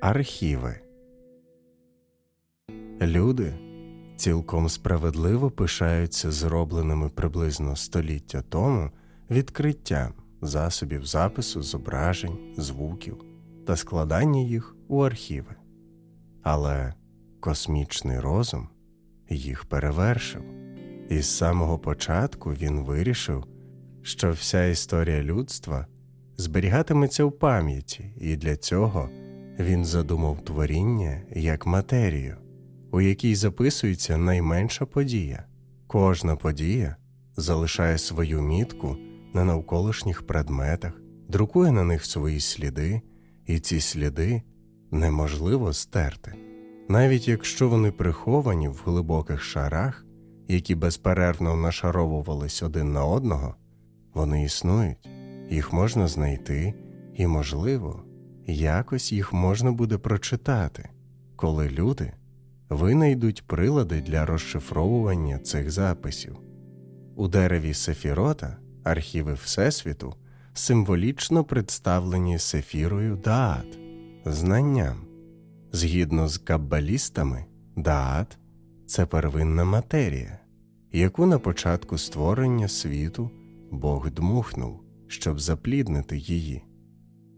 Архіви Люди цілком справедливо пишаються зробленими приблизно століття тому відкриттям засобів запису зображень, звуків та складання їх у архіви. Але космічний розум їх перевершив, і з самого початку він вирішив, що вся історія людства зберігатиметься в пам'яті, і для цього він задумав творіння як матерію, у якій записується найменша подія. Кожна подія залишає свою мітку на навколишніх предметах, друкує на них свої сліди, і ці сліди неможливо стерти. Навіть якщо вони приховані в глибоких шарах, які безперервно нашаровувались один на одного, вони існують, їх можна знайти, і, можливо, якось їх можна буде прочитати, коли люди винайдуть прилади для розшифровування цих записів. У дереві Сефірота архіви Всесвіту символічно представлені сефірою Даат знанням. Згідно з каббалістами, Даат це первинна матерія, яку на початку створення світу Бог дмухнув, щоб запліднити її.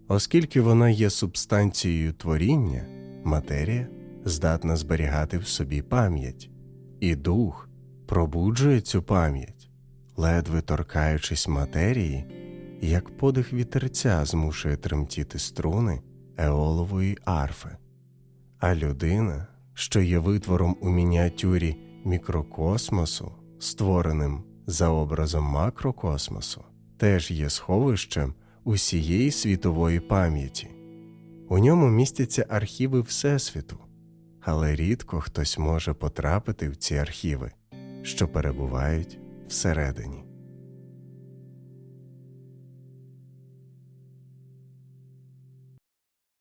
Оскільки вона є субстанцією творіння, матерія здатна зберігати в собі пам'ять, і дух пробуджує цю пам'ять, ледве торкаючись матерії, як подих вітерця змушує тремтіти струни еолової арфи. А людина, що є витвором у мініатюрі мікрокосмосу, створеним за образом макрокосмосу, теж є сховищем усієї світової пам'яті. У ньому містяться архіви Всесвіту, але рідко хтось може потрапити в ці архіви, що перебувають всередині.